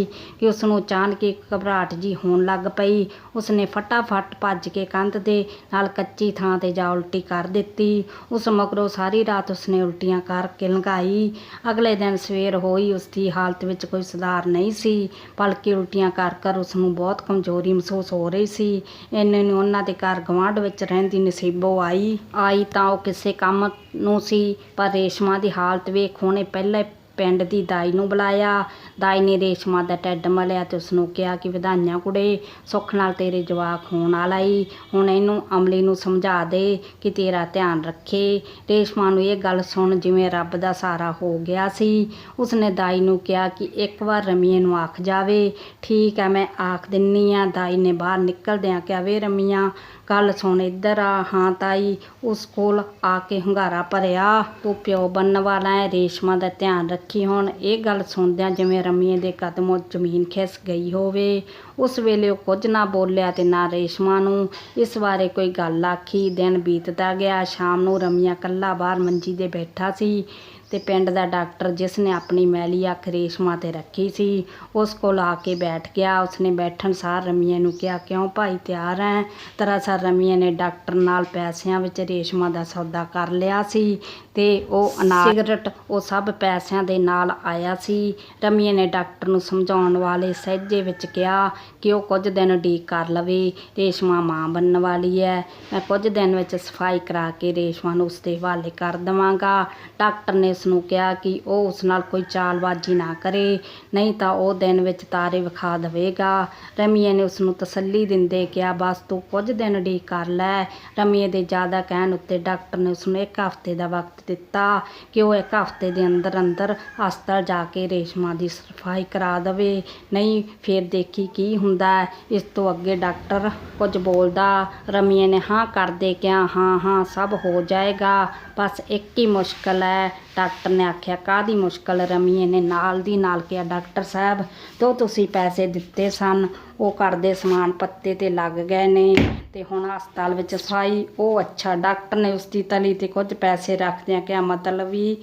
[SPEAKER 1] ਕਿ ਉਸ ਨੂੰ ਅਚਾਨਕ ਇੱਕ ਘਬਰਾਹਟ ਜੀ ਹੋਣ ਲੱਗ ਪਈ। ਉਸਨੇ ਫਟਾਫਟ ਭੱਜ ਕੇ ਕੰਧ ਦੇ ਨਾਲ ਕੱਚੀ ਥਾਂ ਤੇ ਜਾ ਉਲਟੀ ਕਰ ਦਿੱਤੀ। ਉਸ ਮਗਰੋਂ ਸਾਰੀ ਰਾਤ ਉਸਨੇ ਉਲਟੀਆਂ ਕਰਕੇ ਲੰਘਾਈ। ਅਗਲੇ ਦਿਨ ਸਵੇਰ ਹੋਈ ਉਸ ਦੀ ਹਾਲਤ ਵਿੱਚ ਕੋਈ ਸੁਧਾਰ ਨਹੀਂ ਸੀ, ਬਲਕਿ ਉਲਟੀਆਂ ਕਰ ਕਰ ਉਸ ਨੂੰ ਬਹੁਤ ਕਮਜ਼ੋਰੀ ਮਹਿਸੂਸ ਹੋ ਰਹੀ ਸੀ। ਇੰਨੇ ਨੂੰ ਉਹਨਾਂ ਦੇ ਘਰ ਗਵਾਂਢ ਵਿੱਚ ਰਹਿੰਦੀ ਨਸੀਬੋ ਆਈ। ਆਈ ਤਾਂ ਉਹ ਕਿਸੇ ਕੰਮ ਨੂੰ ਸੀ ਪਰ ਰੇਸ਼ਮਾ ਦੀ ਹਾਲਤ ਵੇਖ ਉਹਨੇ ਪਹਿਲਾਂ ਪਿੰਡ ਦੀ ਦਾਈ ਨੂੰ ਬੁਲਾਇਆ। ਦਾਈ ਨੇ ਰੇਸ਼ਮਾ ਦਾ ਟੱਡ ਮਲਿਆ ਤੇ ਉਸ ਨੂੰ ਕਿਹਾ ਕਿ, ਵਧਾਈਆਂ ਕੁੜੇ, ਸੁੱਖ ਨਾਲ ਤੇਰੇ ਜਵਾਕ ਹੋਣ ਵਾਲਾ ਈ। ਹੁਣ ਇਹਨੂੰ ਅਮਲੀ ਨੂੰ ਸਮਝਾ ਦੇ ਕਿ ਤੇਰਾ ਧਿਆਨ ਰੱਖੇ। ਰੇਸ਼ਮਾ ਨੂੰ ਇਹ ਗੱਲ ਸੁਣ ਜਿਵੇਂ ਰੱਬ ਦਾ ਸਹਾਰਾ ਹੋ ਗਿਆ ਸੀ। ਉਸਨੇ ਦਾਈ ਨੂੰ ਕਿਹਾ ਕਿ, ਇੱਕ ਵਾਰ ਰਮੀਏ ਨੂੰ ਆਖ ਜਾਵੇ। ਠੀਕ ਹੈ ਮੈਂ ਆਖ ਦਿੰਨੀ ਆ। ਦਾਈ ਨੇ ਬਾਹਰ ਨਿਕਲਦਿਆਂ ਕਿਹਾ, ਵੇ ਰਮੀਆਂ ਗੱਲ ਸੁਣ ਇੱਧਰ ਆ। ਹਾਂ ਤਾਈ, ਉਸ ਕੋਲ ਆ ਕੇ ਹੁੰਗਾਰਾ ਭਰਿਆ। ਤੂੰ ਪਿਓ ਬਣਨ ਵਾਲਾ ਹੈ ਰੇਸ਼ਮਾ ਦਾ ਧਿਆਨ ਰੱਖੀ ਹੁਣ। ਇਹ ਗੱਲ ਸੁਣਦਿਆਂ ਜਿਵੇਂ ਰਮੀਏ ਦੇ ਕਦਮੋਂ ਜ਼ਮੀਨ ਖਿਸ ਗਈ ਹੋਵੇ। ਉਸ ਵੇਲੇ ਉਹ ਕੁਝ ਨਾ ਬੋਲਿਆ ਤੇ ਨਾ ਰੇਸ਼ਮਾ ਨੂੰ। ਇਸ ਬਾਰੇ ਕੋਈ ਗੱਲ ਆਖੀ। ਦਿਨ ਬੀਤਦਾ ਗਿਆ। ਸ਼ਾਮ ਨੂੰ ਰਮੀਆ ਕੱਲਾ ਬਾਹਰ ਮੰਜੀ ਦੇ ਬੈਠਾ ਸੀ। ਤੇ ਪਿੰਡ ਦਾ ਡਾਕਟਰ ਜਿਸ ਨੇ ਆਪਣੀ ਮੈਲੀ ਅੱਖ ਰੇਸ਼ਮਾ ਤੇ ਰੱਖੀ ਸੀ ਉਸ ਕੋਲ ਆ ਕੇ ਬੈਠ ਗਿਆ। ਉਸਨੇ ਬੈਠਣ ਸਾਰ ਰਮੀਏ ਨੂੰ ਕਿਹਾ ਕਿਉਂ ਭਾਈ ਤਿਆਰ ਹੈ ਦਰਅਸਲ ਰਮੀਏ ਨੇ ਡਾਕਟਰ ਨਾਲ ਪੈਸਿਆਂ ਵਿੱਚ ਰੇਸ਼ਮਾ ਦਾ ਸੌਦਾ ਕਰ ਲਿਆ ਸੀ ਤੇ ਉਹ ਅਨਾਜ ਸਿਗਰਟ। ਉਹ ਸਭ ਪੈਸਿਆਂ ਦੇ ਨਾਲ ਆਇਆ ਸੀ। ਰਮੀਏ ਨੇ ਡਾਕਟਰ ਨੂੰ ਸਮਝਾਉਣ ਵਾਲੇ ਸਹਿਜੇ ਵਿੱਚ ਕਿਹਾ ਕਿ ਉਹ ਕੁਝ ਦਿਨ ਉਡੀਕ ਕਰ ਲਵੇ ਰੇਸ਼ਮਾ ਮਾਂ ਬਣਨ ਵਾਲੀ ਹੈ ਮੈਂ ਕੁਝ ਦਿਨ ਵਿੱਚ ਸਫ਼ਾਈ ਕਰਾ ਕੇ ਰੇਸ਼ਮਾ ਨੂੰ ਉਸ ਦੇ ਹਵਾਲੇ ਕਰ ਦੇਵਾਂਗਾ। ਡਾਕਟਰ ਨੇ ਉਸ ਨੂੰ ਕਿਹਾ ਕਿ ਉਹ ਉਸ ਨਾਲ ਕੋਈ ਚਾਲਬਾਜ਼ੀ ਨਾ ਕਰੇ, ਨਹੀਂ ਤਾਂ ਉਹ ਦਿਨ ਵਿੱਚ ਤਾਰੇ ਵਿਖਾ ਦੇਵੇਗਾ। ਰਮੀਏ ਨੇ ਉਸ ਨੂੰ ਤਸੱਲੀ ਦਿੰਦੇ ਕਿਹਾ, ਬਸ ਤੂੰ ਕੁਝ ਦਿਨ ਉਡੀਕ ਕਰ ਲੈ। ਰਮੀਏ ਦੇ ਜ਼ਿਆਦਾ ਕਹਿਣ ਉੱਤੇ ਡਾਕਟਰ ਨੇ ਉਸ ਨੂੰ ਇੱਕ ਹਫ਼ਤੇ ਦਾ ਵਕਤ ਦਿੱਤਾ ਕਿ ਉਹ ਇੱਕ ਹਫ਼ਤੇ ਦੇ ਅੰਦਰ ਅੰਦਰ ਹਸਪਤਾਲ ਜਾ ਕੇ ਰੇਸ਼ਮਾ ਦੀ ਸਫ਼ਾਈ ਕਰਾ ਦੇਵੇ। ਨਹੀਂ, ਫਿਰ ਦੇਖੀ ਕੀ ਹੁੰਦਾ ਇਸ ਤੋਂ ਅੱਗੇ ਡਾਕਟਰ ਕੁਝ ਬੋਲਦਾ, ਰਮੀਏ ਨੇ ਹਾਂ ਕਰਦੇ ਕਿਹਾ, ਹਾਂ ਹਾਂ, ਸਭ ਹੋ ਜਾਏਗਾ। ਬਸ ਇੱਕ ਹੀ ਮੁਸ਼ਕਲ ਹੈ। ਡਾਕਟਰ ਨੇ ਆਖਿਆ ਕਾਦੀ ਮੁਸ਼ਕਲ ਰਮੀਏ ਨੇ ਨਾਲ ਦੀ ਨਾਲ ਕਿਹਾ, ਡਾਕਟਰ ਸਾਹਿਬ, ਤੋਂ ਤੁਸੀਂ ਪੈਸੇ ਦਿੱਤੇ ਸਨ, ਉਹ ਘਰ ਦੇ ਸਮਾਨ ਪੱਤੇ ਤੇ ਲੱਗ ਗਏ ਨੇ ਤੇ ਹੁਣ ਹਸਪਤਾਲ ਵਿੱਚ ਸਫ਼ਾਈ, ਉਹ ਅੱਛਾ, ਡਾਕਟਰ ਨੇ ਉਸ ਦੀ ਤਲੀ ਤੇ ਕੁਝ ਪੈਸੇ ਰੱਖਦਿਆਂ ਕਿਹਾ, ਮਤਲਬ ਵੀ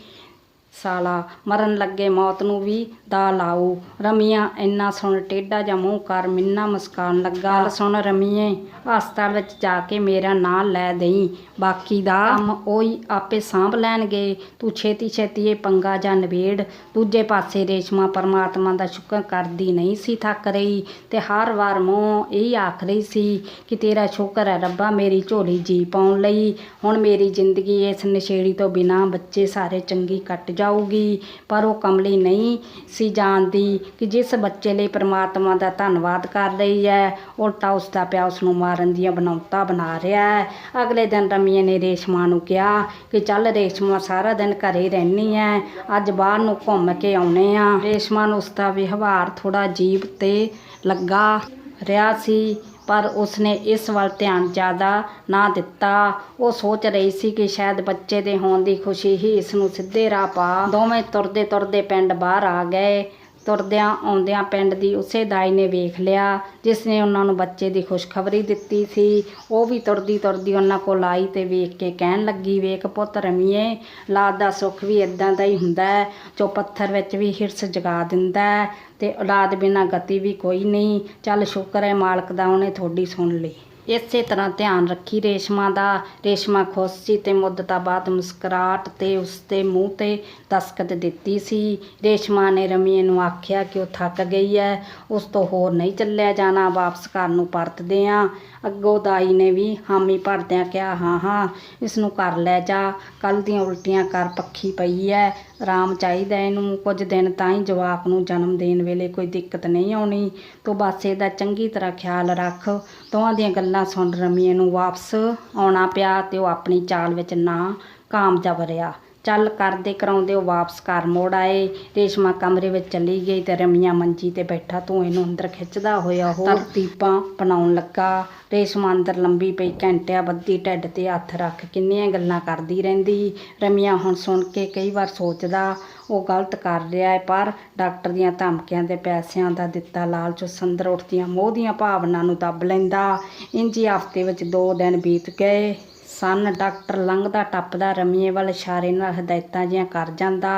[SPEAKER 1] ਸਾਲਾ, ਮਰਨ ਲੱਗੇ ਮੌਤ ਨੂੰ ਵੀ ਦਾ ਲਾਓ ਰਮੀਆਂ, ਇੰਨਾ ਸੁਣ ਟੇਢਾ ਜਾਂ ਮੂੰਹ ਕਰ, ਮਿੰਨਾ ਮੁਸਕਾਨ ਲੱਗਾ। ਗੱਲ ਸੁਣ ਰਮੀਏ, ਹਸਪਤਾਲ ਵਿੱਚ ਜਾ ਕੇ ਮੇਰਾ ਨਾਂ ਲੈ ਦੇਈ। ਬਾਕੀ ਦਾ ਕੰਮ ਉਹ ਆਪੇ ਸਾਂਭ ਲੈਣਗੇ। ਤੂੰ ਛੇਤੀ ਛੇਤੀ ਇਹ ਪੰਗਾ ਜਾਂ ਨਵੇੜ ਦੂਜੇ ਪਾਸੇ ਰੇਸ਼ਮਾ ਪਰਮਾਤਮਾ ਦਾ ਸ਼ੁਕਰ ਕਰਦੀ ਨਹੀਂ ਸੀ ਥੱਕ ਰਹੀ ਤੇ ਹਰ ਵਾਰ ਮੂੰਹ ਇਹ ਆਖ ਰਹੀ ਸੀ ਕਿ ਤੇਰਾ ਸ਼ੁਕਰ ਹੈ ਰੱਬਾ ਮੇਰੀ ਝੋਲੀ ਜੀ ਪਾਉਣ ਲਈ। ਹੁਣ ਮੇਰੀ ਜ਼ਿੰਦਗੀ ਇਸ ਨਸ਼ੇੜੀ ਤੋਂ ਬਿਨਾ ਬੱਚੇ ਸਾਰੇ ਚੰਗੀ ਕੱਟ ਜਾਊਗੀ, ਪਰ ਉਹ ਕਮਲੀ ਨਹੀਂ ਸੀ ਜਾਣਦੀ ਕਿ ਜਿਸ ਬੱਚੇ ਲਈ ਪ੍ਰਮਾਤਮਾ ਦਾ ਧੰਨਵਾਦ ਕਰ ਰਹੀ ਹੈ, ਉਲਟਾ ਉਸ ਦਾ ਪਿਆ ਉਸ ਨੂੰ ਮਾਰਨ ਦੀਆਂ ਬਣਾਉਤਾ ਬਣਾ ਰਿਹਾ ਹੈ। ਅਗਲੇ ਦਿਨ ਰਮੀਏ ਨੇ ਰੇਸ਼ਮਾ ਨੂੰ ਕਿਹਾ ਕਿ ਚੱਲ ਰੇਸ਼ਮਾ ਸਾਰਾ ਦਿਨ ਘਰੇ ਰਹਿਣੀ ਹੈ, ਅੱਜ ਬਾਹਰ ਨੂੰ ਘੁੰਮ ਕੇ ਆਉਣੇ ਆ। ਰੇਸ਼ਮਾ ਨੂੰ ਉਸ ਦਾ ਵਿਵਹਾਰ ਥੋੜਾ ਅਜੀਬ ਤੇ ਲੱਗਾ ਰਿਹਾ ਸੀ। ਪਰ ਉਸਨੇ ਇਸ ਵੱਲ ਧਿਆਨ ਜ਼ਿਆਦਾ ਨਾ ਦਿੱਤਾ। ਉਹ ਸੋਚ ਰਹੀ ਸੀ ਕਿ ਸ਼ਾਇਦ ਬੱਚੇ ਦੇ ਹੋਣ ਦੀ ਖੁਸ਼ੀ ਹੀ ਇਸ ਨੂੰ ਸਿੱਧੇ ਰਾਹ ਪਾ। ਦੋਵੇਂ ਤੁਰਦੇ ਤੁਰਦੇ ਪਿੰਡ ਬਾਹਰ ਆ ਗਏ। ਤੁਰਦਿਆਂ ਆਉਂਦਿਆਂ ਪਿੰਡ ਦੀ ਉਸੇ ਦਾਈ ਨੇ ਵੇਖ ਲਿਆ, ਜਿਸ ਨੇ ਉਹਨਾਂ ਨੂੰ ਬੱਚੇ ਦੀ ਖੁਸ਼ਖਬਰੀ ਦਿੱਤੀ ਸੀ। ਉਹ ਵੀ ਤੁਰਦੀ ਤੁਰਦੀ ਉਹਨਾਂ ਕੋਲ ਆਈ ਤੇ ਵੇਖ ਕੇ ਕਹਿਣ ਲੱਗੀ, ਵੇਖ ਪੁੱਤ ਰਮੀਏ, ਲਾਦ ਦਾ ਸੁੱਖ ਵੀ ਇਦਾਂ ਦਾ ਹੀ ਹੁੰਦਾ ਹੈ, ਜੋ ਪੱਥਰ ਵਿੱਚ ਵੀ ਹਿਰਸ ਜਗਾ ਦਿੰਦਾ ਹੈ ਤੇ ਔਲਾਦ ਬਿਨਾਂ ਗਤੀ ਵੀ ਕੋਈ ਨਹੀਂ। ਚੱਲ ਸ਼ੁਕਰ ਹੈ ਮਾਲਕ ਦਾ, ਉਹਨੇ ਤੁਹਾਡੀ ਸੁਣ ਲਈ। ਇਸੇ ਤਰ੍ਹਾਂ ਧਿਆਨ ਰੱਖੀ ਰੇਸ਼ਮਾ ਦਾ, ਰੇਸ਼ਮਾ ਖੁਸ਼ ਸੀ ਤੇ ਮੁੱਦਤਾਂ ਬਾਅਦ ਮੁਸਕਰਾਹਟ ਤੇ ਉਸਦੇ ਮੂੰਹ ਤੇ ਦਸਕਤ ਦਿੱਤੀ ਸੀ। ਰੇਸ਼ਮਾ ਨੇ ਰਮੀਏ ਨੂੰ ਆਖਿਆ ਕਿ ਉਹ ਥੱਕ ਗਈ ਹੈ ਉਸ ਤੋਂ ਹੋਰ ਨਹੀਂ ਚੱਲਿਆ ਜਾਣਾ, ਵਾਪਸ ਘਰ ਨੂੰ ਪਰਤਦੇ ਆਂ। ਅੱਗੋਂ ਦਾਈ ਨੇ ਵੀ ਹਾਮੀ ਭਰਦਿਆਂ ਕਿਹਾ, ਹਾਂ ਹਾਂ ਇਸ ਨੂੰ ਕਰ ਲੈ ਜਾ ਕੱਲ ਦੀਆਂ ਉਲਟੀਆਂ ਕਰ, ਪੱਖੀ ਪਈ ਐ, ਆਰਾਮ ਚਾਹੀਦਾ ਇਹਨੂੰ, ਕੁਝ ਦਿਨ ਤਾਂ ਹੀ ਜਵਾਕ ਨੂੰ ਜਨਮ ਦੇਣ ਵੇਲੇ ਕੋਈ ਦਿੱਕਤ ਨਹੀਂ ਆਉਣੀ, ਤੂੰ ਬਸ ਇਹਦਾ ਚੰਗੀ ਤਰ੍ਹਾਂ ਖਿਆਲ ਰੱਖ ਦੋਹਾਂ ਦੀਆਂ ਗੱਲਾਂ ਸੁਣ ਰਮੀਏ ਨੂੰ ਵਾਪਸ ਆਉਣਾ ਪਿਆ ਤੇ ਉਹ ਆਪਣੀ ਚਾਲ ਵਿੱਚ ਨਾ ਕਾਮਯਾਬ ਰਿਹਾ। ਚੱਲ ਕਰਦੇ ਕਰਾਉਂਦੇ ਉਹ ਵਾਪਸ ਘਰ ਮੋੜ ਆਏ ਰੇਸ਼ਮਾ ਕਮਰੇ ਵਿੱਚ ਚਲੀ ਗਈ ਤੇ ਰਮੀਆਂ ਮੰਜੀ ਤੇ ਬੈਠਾ ਤੂੰ ਇਹਨੂੰ ਅੰਦਰ ਖਿੱਚਦਾ ਹੋਇਆ ਉਹ ਤਰਤੀਬਾਂ ਬਣਾਉਣ ਲੱਗਾ। ਰੇਸ਼ਮਾ ਅੰਦਰ ਲੰਬੀ ਪਈ ਘੰਟਿਆਂ ਬੱਦੀ ਢਿੱਡ ਤੇ ਹੱਥ ਰੱਖ ਕਿੰਨੀਆਂ ਗੱਲਾਂ ਕਰਦੀ ਰਹਿੰਦੀ। ਰਮੀਆਂ ਹੁਣ ਸੁਣ ਕੇ ਕਈ ਵਾਰ ਸੋਚਦਾ ਉਹ ਗਲਤ ਕਰ ਰਿਹਾ ਹੈ ਪਰ ਡਾਕਟਰ ਦੀਆਂ ਧਮਕੀਆਂ ਤੇ ਪੈਸਿਆਂ ਦਾ ਦਿੱਤਾ ਲਾਲਚ ਉਸ ਅੰਦਰ ਉੱਠਦੀਆਂ ਮੋਹ ਦੀਆਂ ਭਾਵਨਾ ਨੂੰ ਦੱਬ ਲੈਂਦਾ। ਇੰਜੀ ਹਫ਼ਤੇ ਵਿੱਚ ਦੋ ਦਿਨ ਬੀਤ ਗਏ। ਸਨ। ਡਾਕਟਰ ਲੰਘਦਾ ਟੱਪਦਾ ਰਮੀਏ ਵੱਲ ਇਸ਼ਾਰੇ ਨਾਲ ਹਦਾਇਤਾਂ ਜਿਹੀਆਂ ਕਰ ਜਾਂਦਾ।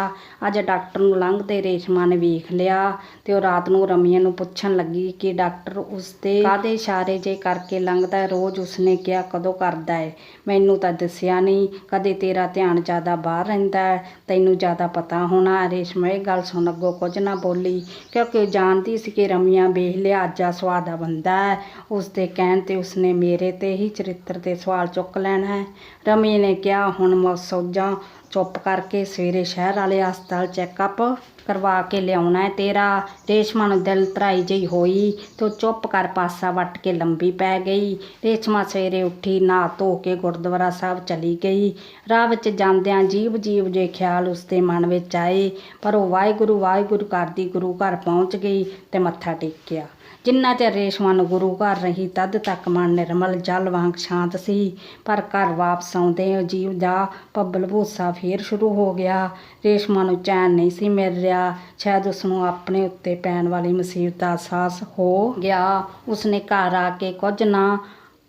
[SPEAKER 1] ਅੱਜ ਡਾਕਟਰ ਨੂੰ ਲੰਘਦੇ ਰੇਸ਼ਮਾ ਨੇ ਵੇਖ ਲਿਆ ਤੇ ਉਹ ਰਾਤ ਨੂੰ ਰਮੀਏ ਨੂੰ ਪੁੱਛਣ ਲੱਗੀ ਕਿ ਡਾਕਟਰ ਉਸ ਤੇ ਕਾਦੇ ਇਸ਼ਾਰੇ ਜੇ ਕਰਕੇ ਲੰਘਦਾ ਰੋਜ਼ ਉਸਨੇ ਕਿਹਾ, ਕਦੋਂ ਕਰਦਾ ਹੈ ਮੈਨੂੰ ਤਾਂ ਦੱਸਿਆ ਨਹੀਂ। ਕਦੇ ਤੇਰਾ ਧਿਆਨ ਜ਼ਿਆਦਾ ਬਾਹਰ ਰਹਿੰਦਾ ਹੈ? ਤੈਨੂੰ ਜ਼ਿਆਦਾ ਪਤਾ ਹੋਣਾ ਰੇਸ਼ਮਾ ਇਹ ਗੱਲ ਸੁਣ ਅੱਗੋਂ ਕੁਝ ਨਾ ਬੋਲੀ, ਕਿਉਂਕਿ ਉਹ ਜਾਣਦੀ ਸੀ ਕਿ ਰਮੀਆਂ ਵੇਖ ਲਿਹਾਜ਼ਾ ਸੁਭਾਅ ਦਾ ਬੰਦਾ ਹੈ। ਉਸ ਦੇ ਕਹਿਣ ਤੇ ਉਸਨੇ ਮੇਰੇ ਤੇ ਹੀ ਚਰਿੱਤਰ ਤੇ ਸਵਾਲ ਚੁੱਕ ਲੈਣਾ ਹੈ। ਰਮੀ ਨੇ ਕਿਹਾ ਹੁਣ ਮਸੌਜਾਂ ਚੁੱਪ ਕਰਕੇ ਸਵੇਰੇ ਸ਼ਹਿਰ ਵਾਲੇ ਹਸਪਤਾਲ ਚੈੱਕਅਪ ਕਰਵਾ ਕੇ ਲਿਆਉਣਾ ਹੈ। ਤੇਰਾ ਰੇਸ਼ਮਾ ਨੂੰ ਦਿਲ ਧਰਾਈ ਜਿਹੀ ਹੋਈ ਤੇ ਉਹ ਚੁੱਪ ਕਰ ਪਾਸਾ ਵੱਟ ਕੇ ਲੰਬੀ ਪੈ ਗਈ। ਰੇਸ਼ਮਾ ਸਵੇਰੇ ਉੱਠੀ, ਨਹਾ ਧੋ ਕੇ ਗੁਰਦੁਆਰਾ ਸਾਹਿਬ ਚਲੀ ਗਈ। ਰਾਹ ਵਿੱਚ ਜਾਂਦਿਆਂ ਜੀਵ ਜੀਵ ਜੇ ਖਿਆਲ ਉਸਦੇ ਮਨ ਵਿੱਚ ਆਏ, ਪਰ ਉਹ ਵਾਹਿਗੁਰੂ ਵਾਹਿਗੁਰੂ ਕਰਦੀ ਗੁਰੂ ਘਰ ਪਹੁੰਚ ਗਈ ਤੇ ਮੱਥਾ ਟੇਕਿਆ। ਜਿੰਨਾ ਚਿਰ ਰੇਸ਼ਮਾ ਨੂੰ ਗੁਰੂ ਘਰ ਰਹੀ, ਤਦ ਤੱਕ ਮਨ ਨਿਰਮਲ, ਜਲ ਵਾਂਗ ਸ਼ਾਂਤ ਸੀ। ਪਰ ਘਰ ਵਾਪਸ ਆਉਂਦੇ ਅਜੀਬ ਦਾ ਪੱਬਲ ਭੂਸਾ ਫੇਰ ਸ਼ੁਰੂ ਹੋ ਗਿਆ। ਰੇਸ਼ਮਾ ਨੂੰ ਚੈਨ ਨਹੀਂ ਸੀ ਮਿਲ ਰਿਹਾ। ਸ਼ਾਇਦ ਉਸ ਨੂੰ ਆਪਣੇ ਉੱਤੇ ਪੈਣ ਵਾਲੀ ਮੁਸੀਬਤ ਦਾ ਅਹਿਸਾਸ ਹੋ ਗਿਆ। ਉਸਨੇ ਘਰ ਆ ਕੇ ਕੁਝ ਨਾ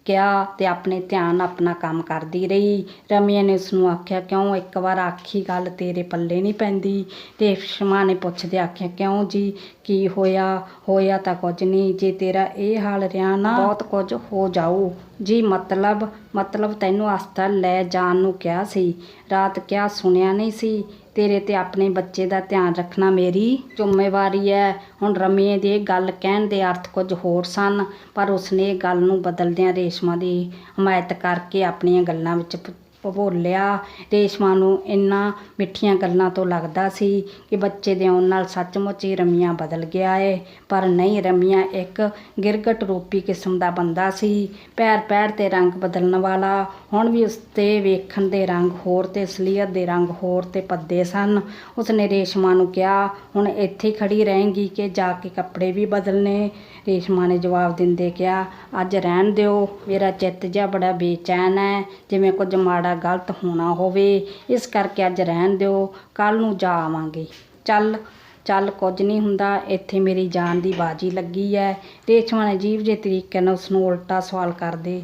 [SPEAKER 1] ਕਿਹਾ ਤੇ ਆਪਣੇ ਧਿਆਨ ਆਪਣਾ ਕੰਮ ਕਰਦੀ ਰਹੀ। ਰਮੀਆ ਨੇ ਉਸ ਨੂੰ ਆਖਿਆ, ਕਿਉਂ ਇੱਕ ਵਾਰ ਆਖੀ ਗੱਲ ਤੇਰੇ ਪੱਲੇ ਨਹੀਂ ਪੈਂਦੀ? ਰੇਸ਼ਮਾ ਨੇ ਪੁੱਛਦੇ ਆਖਿਆ, ਕਿਉਂ ਜੀ? ਕੀ ਹੋਇਆ? ਹੋਇਆ ਤਾਂ ਕੁਝ ਨਹੀਂ। ਜੇ ਤੇਰਾ ਇਹ ਹਾਲ ਰਿਹਾ ਨਾ, ਬਹੁਤ ਕੁਝ ਹੋ ਜਾਊ। ਜੀ, ਮਤਲਬ ਮਤਲਬ ਤੈਨੂੰ ਹਸਪਤਾਲ ਲੈ ਜਾਣ ਨੂੰ ਕਿਹਾ ਸੀ। ਰਾਤ ਕਿਆ ਸੁਣਿਆ ਨਹੀਂ ਸੀ? ਤੇਰੇ ਤੇ ਆਪਣੇ ਬੱਚੇ ਦਾ ਧਿਆਨ ਰੱਖਣਾ ਮੇਰੀ ਜ਼ਿੰਮੇਵਾਰੀ ਹੈ ਹੁਣ ਰਮੀਏ ਦੇ ਗੱਲ ਕਹਿਣ ਦੇ ਅਰਥ ਕੁਝ ਹੋਰ ਸਨ, ਪਰ ਉਸਨੇ ਗੱਲ ਨੂੰ ਬਦਲਦਿਆਂ ਰੇਸ਼ਮਾ ਦੀ ਹਮਾਇਤ ਕਰਕੇ ਆਪਣੀਆਂ ਗੱਲਾਂ ਵਿੱਚ ਭ- ਭਬੋਲਿਆ ਰੇਸ਼ਮਾ ਨੂੰ ਇੰਨਾ ਮਿੱਠੀਆਂ ਗੱਲਾਂ ਤੋਂ ਲੱਗਦਾ ਸੀ ਕਿ ਬੱਚੇ ਦੇ ਆਉਣ ਨਾਲ ਸੱਚਮੁੱਚ ਹੀ ਰਮੀਆਂ ਬਦਲ ਗਿਆ ਏ। ਪਰ ਨਹੀਂ, ਰਮੀਆਂ ਇੱਕ ਗਿਰਗਟ ਰੂਪੀ ਕਿਸਮ ਦਾ ਬੰਦਾ ਸੀ। ਪੈਰ ਪੈਰ ਤੇ ਰੰਗ ਬਦਲਣ ਵਾਲਾ, ਹੁਣ ਵੀ ਉਸ ਤੇ ਵੇਖਣ ਦੇ ਰੰਗ ਹੋਰ ਤੇ ਅਸਲੀਅਤ ਦੇ ਰੰਗ ਹੋਰ ਤੇ ਪੱਦੇ ਸਨ। ਉਸਨੇ ਰੇਸ਼ਮਾ ਨੂੰ ਕਿਹਾ, ਹੁਣ ਇੱਥੇ ਹੀ ਖੜੀ ਰਹੇਂਗੀ ਕਿ ਜਾ ਕੇ ਕੱਪੜੇ ਵੀ ਬਦਲਨੇ ਰੇਸ਼ਮਾ ਨੇ ਜਵਾਬ ਦਿੰਦੇ ਕਿਹਾ, ਅੱਜ ਰਹਿਣ ਦਿਓ, ਮੇਰਾ ਚਿੱਤ ਜਿਹਾ ਬੜਾ ਬੇਚੈਨ ਹੈ। ਜਿਵੇਂ ਕੁਝ ਮਾੜਾ ਗਲਤ ਹੋਣਾ ਹੋਵੇ, ਇਸ ਕਰਕੇ ਅੱਜ ਰਹਿਣ ਦਿਓ ਕੱਲ ਨੂੰ ਜਾ ਆਵਾਂਗੇ। ਚੱਲ ਚੱਲ ਕੁਝ ਨਹੀਂ ਹੁੰਦਾ, ਇੱਥੇ ਮੇਰੀ ਜਾਨ ਦੀ ਬਾਜੀ ਲੱਗੀ ਹੈ ਰੇਸ਼ਮਾ ਨੇ ਅਜੀਬ ਜਿਹੇ ਤਰੀਕੇ ਨਾਲ ਉਸ ਨੂੰ ਉਲਟਾ ਸਵਾਲ ਕਰਦੇ,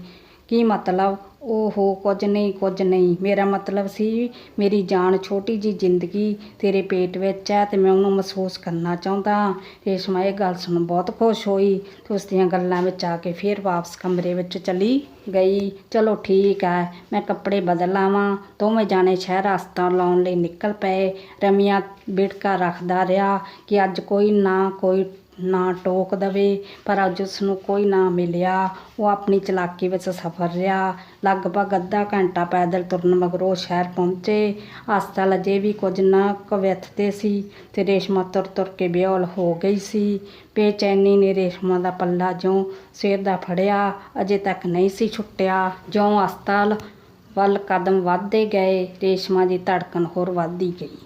[SPEAKER 1] ਕੀ ਮਤਲਬ? ਓਹੋ, ਕੁਝ ਨਹੀਂ ਕੁਝ ਨਹੀਂ। ਮੇਰਾ ਮਤਲਬ ਸੀ, ਮੇਰੀ ਜਾਨ ਛੋਟੀ ਜੀ ਜ਼ਿੰਦਗੀ ਤੇਰੇ ਪੇਟ ਵਿੱਚ ਹੈ ਤੇ ਮੈਂ ਉਹਨੂੰ ਮਹਿਸੂਸ ਕਰਨਾ ਚਾਹੁੰਦਾ ਰੇਸ਼ਮਾ, ਇਹ ਗੱਲ ਸੁਣ, ਬਹੁਤ ਖੁਸ਼ ਹੋਈ ਤੇ ਉਸ ਦੀਆਂ ਗੱਲਾਂ ਵਿੱਚ ਆ ਕੇ ਫੇਰ ਵਾਪਸ ਕਮਰੇ ਵਿੱਚ ਚਲੀ ਗਈ। ਚਲੋ ਠੀਕ ਹੈ, ਮੈਂ ਕੱਪੜੇ ਬਦਲ ਆਵਾਂ। ਦੋਵੇਂ ਜਾਣੇ ਸ਼ਹਿਰ ਹਸਪਤਾਲ ਲਾਉਣ ਲਈ ਨਿਕਲ ਪਏ। ਰਮੀਆਂ ਬਿੜਕਾ ਰੱਖਦਾ ਰਿਹਾ ਕਿ ਅੱਜ ਕੋਈ ਨਾ ਕੋਈ ਨਾ ਟੋਕ ਦਵੇ, ਪਰ ਅੱਜ ਉਸ ਨੂੰ ਕੋਈ ਨਾ ਮਿਲਿਆ। ਉਹ ਆਪਣੀ ਚਲਾਕੀ ਵਿੱਚ ਸਫਰ ਰਿਹਾ। ਲਗਭਗ ਅੱਧਾ ਘੰਟਾ ਪੈਦਲ ਤੁਰਨ ਮਗਰੋਂ ਸ਼ਹਿਰ ਪਹੁੰਚੇ। ਹਸਪਤਾਲ ਅਜੇ ਵੀ ਕੁਝ ਨਾ ਕਵਿੱਥ ਸੀ ਤੇ ਰੇਸ਼ਮਾ ਤੁਰ ਤੁਰ ਕੇ ਬੇਹੋਲ ਹੋ ਗਈ ਸੀ। ਬੇਚੈਨੀ ਨੇ ਰੇਸ਼ਮਾ ਦਾ ਪੱਲਾ ਜਿਉਂ ਸਿਰ ਦਾ ਫੜਿਆ। ਅਜੇ ਤੱਕ ਨਹੀਂ ਸੀ ਛੁੱਟਿਆ। ਜਿਉਂ ਹਸਪਤਾਲ ਵੱਲ ਕਦਮ ਵੱਧਦੇ ਗਏ, ਰੇਸ਼ਮਾ ਦੀ ਧੜਕਣ ਹੋਰ ਵੱਧਦੀ ਗਈ।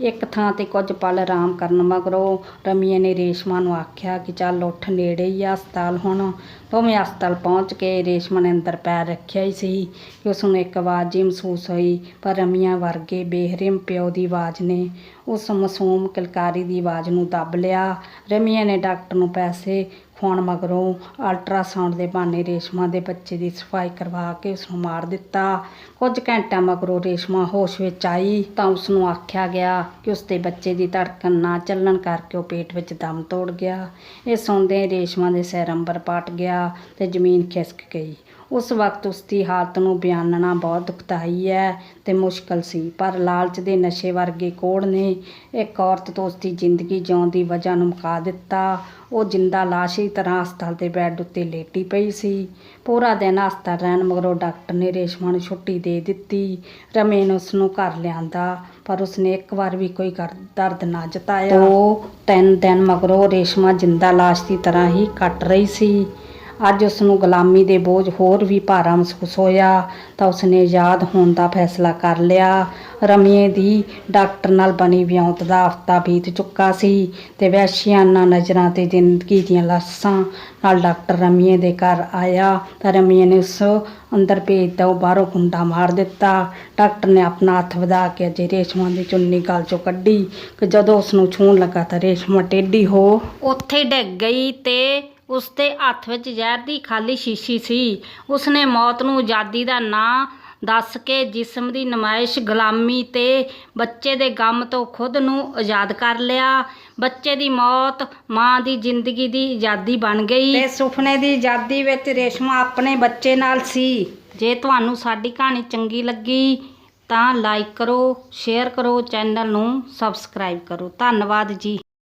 [SPEAKER 1] ਇੱਕ ਥਾਂ ਤੇ ਕੁਝ ਪਲ ਆਰਾਮ ਕਰਨ ਮਗਰੋਂ ਰਮੀਏ ਨੇ ਰੇਸ਼ਮਾ ਨੂੰ ਆਖਿਆ ਕਿ ਚੱਲ ਉੱਠ ਨੇੜੇ ਹੀ ਆ ਹਸਪਤਾਲ ਹੁਣ। ਦੋਵੇਂ ਹਸਪਤਾਲ ਪਹੁੰਚ ਕੇ ਰੇਸ਼ਮਾ ਨੇ ਅੰਦਰ ਪੈਰ ਰੱਖਿਆ ਹੀ ਸੀ ਕਿ ਉਸ ਨੂੰ ਇੱਕ ਆਵਾਜ਼ ਹੀ ਮਹਿਸੂਸ ਹੋਈ, ਪਰ ਰਮੀਆ ਵਰਗੇ ਬੇਹਰਮ ਪਿਓ ਦੀ ਆਵਾਜ਼ ਨੇ ਉਸ ਮਾਸੂਮ ਕਿਲਕਾਰੀ ਦੀ ਆਵਾਜ਼ ਨੂੰ ਦੱਬ ਲਿਆ। ਰਮੀਆਂ ਨੇ ਡਾਕਟਰ ਨੂੰ ਪੈਸੇ ਖਵਾਉਣ ਮਗਰੋਂ ਅਲਟਰਾਸਾਊਂਡ ਦੇ ਬਹਾਨੇ ਰੇਸ਼ਮਾ ਦੇ ਬੱਚੇ ਦੀ ਸਫ਼ਾਈ ਕਰਵਾ ਕੇ ਉਸ ਨੂੰ ਮਾਰ ਦਿੱਤਾ। ਕੁਝ ਘੰਟਿਆਂ ਮਗਰੋਂ ਰੇਸ਼ਮਾ ਹੋਸ਼ ਵਿੱਚ ਆਈ ਤਾਂ ਉਸ ਨੂੰ ਆਖਿਆ ਗਿਆ ਕਿ ਉਸ ਦੇ ਬੱਚੇ ਦੀ ਧੜਕਣ ਨਾ ਚੱਲਣ ਕਰਕੇ ਉਹ ਪੇਟ ਵਿੱਚ ਦਮ ਤੋੜ ਗਿਆ। ਇਹ ਸੁਣਦੇ ਰੇਸ਼ਮਾ ਦੇ ਸਿਰ ਅੰਬਰ ਪਾਟ ਗਿਆ ਤੇ ਜ਼ਮੀਨ ਖਿਸਕ ਗਈ। ਉਸ ਵਕਤ ਉਸ ਦੀ ਹਾਲਤ ਨੂੰ ਬਿਆਨਣਾ ਬਹੁਤ ਦੁਖਦਾਈ ਹੈ ਤੇ ਮੁਸ਼ਕਲ ਸੀ। ਪਰ ਲਾਲਚ ਦੇ ਨਸ਼ੇ ਵਰਗੇ ਕੋੜ ਨੇ ਇੱਕ ਔਰਤ ਤੋਂ ਉਸ ਦੀ ਜ਼ਿੰਦਗੀ ਜਿਉਣ ਦੀ ਵਜ੍ਹਾ ਨੂੰ ਮੁਕਾ ਦਿੱਤਾ। ਉਹ ਜਿੰਦਾ ਲਾਸ਼ ਦੀ ਤਰ੍ਹਾਂ ਹਸਪਤਾਲ ਦੇ ਬੈੱਡ ਉੱਤੇ ਲੇਟੀ ਪਈ ਸੀ। ਪੂਰਾ ਦਿਨ ਹਸਪਤਾਲ ਰਹਿਣ ਮਗਰੋਂ ਡਾਕਟਰ ਨੇ ਰੇਸ਼ਮਾ ਨੂੰ ਛੁੱਟੀ ਦੇ ਦਿੱਤੀ। ਰਮੇ ਨੇ ਉਸ ਨੂੰ ਘਰ ਲਿਆਂਦਾ, ਪਰ ਉਸਨੇ ਇੱਕ ਵਾਰ ਵੀ ਕੋਈ ਕਰ- ਦਰਦ ਨਾ ਜਤਾਇਆ। ਉਹ ਤਿੰਨ ਦਿਨ ਮਗਰੋਂ ਰੇਸ਼ਮਾ ਜਿੰਦਾ ਲਾਸ਼ ਦੀ ਤਰ੍ਹਾਂ ਹੀ ਕੱਟ ਰਹੀ ਸੀ। ਅੱਜ ਉਸ ਨੂੰ ਗੁਲਾਮੀ ਦੇ ਬੋਝ ਹੋਰ ਵੀ ਭਾਰਾ ਮਹਿਸੂਸ ਹੋਇਆ ਤਾਂ ਉਸਨੇ ਯਾਦ ਹੋਣ ਦਾ ਫੈਸਲਾ ਕਰ ਲਿਆ। ਰਮੀਏ ਦੀ ਡਾਕਟਰ ਨਾਲ ਬਣੀ ਵਿਆਹੁਤ ਦਾ ਹਫ਼ਤਾ ਬੀਤ ਚੁੱਕਾ ਸੀ ਤੇ ਵਹਿਸ਼ੀਆਨਾ ਨਜ਼ਰਾਂ ਤੇ ਜ਼ਿੰਦਗੀ ਦੀਆਂ ਲਾਸਾਂ ਨਾਲ ਡਾਕਟਰ ਰਮੀਏ ਦੇ ਘਰ ਆਇਆ। ਤਾਂ ਰਮੀਏ ਨੇ ਉਸ ਅੰਦਰ ਭੇਜਦਾ ਉਹ ਬਾਹਰੋਂ ਕੁੰਡਾ ਮਾਰ ਦਿੱਤਾ। ਡਾਕਟਰ ਨੇ ਆਪਣਾ ਹੱਥ ਵਧਾ ਕੇ ਅਜੇ ਰੇਸ਼ਮਾਂ ਦੀ ਚੁੰਨੀ ਗਲ ਚੋਂ ਕੱਢੀ। ਕਿ ਜਦੋਂ ਉਸ ਨੂੰ ਛੂਹਣ ਲੱਗਾ ਤਾਂ ਰੇਸ਼ਮਾ ਟੇਢੀ ਹੋ ਉੱਥੇ ਡਿੱਗ ਗਈ ਤੇ ਉਸ ਦੇ ਹੱਥ ਵਿੱਚ ਜ਼ਹਿਰ ਦੀ ਖਾਲੀ ਸ਼ੀਸ਼ੀ ਸੀ। ਉਸਨੇ ਮੌਤ ਨੂੰ ਆਜ਼ਾਦੀ ਦਾ ਨਾਂ ਦੱਸ ਕੇ ਜਿਸਮ ਦੀ ਨਮਾਇਸ਼ ਗੁਲਾਮੀ ਤੇ ਬੱਚੇ ਦੇ ਗਮ ਤੋਂ ਖੁਦ ਨੂੰ ਆਜ਼ਾਦ ਕਰ ਲਿਆ। ਬੱਚੇ ਦੀ ਮੌਤ ਮਾਂ ਦੀ ਜ਼ਿੰਦਗੀ ਦੀ ਆਜ਼ਾਦੀ ਬਣ ਗਈ। ਤੇ ਸੁਪਨੇ ਦੀ ਆਜ਼ਾਦੀ ਵਿੱਚ ਰੇਸ਼ਮਾ ਆਪਣੇ ਬੱਚੇ ਨਾਲ ਸੀ। ਜੇ ਤੁਹਾਨੂੰ ਸਾਡੀ ਕਹਾਣੀ ਚੰਗੀ ਲੱਗੀ ਤਾਂ ਲਾਈਕ ਕਰੋ ਸ਼ੇਅਰ ਕਰੋ ਚੈਨਲ ਨੂੰ ਸਬਸਕ੍ਰਾਈਬ ਕਰੋ। ਧੰਨਵਾਦ ਜੀ।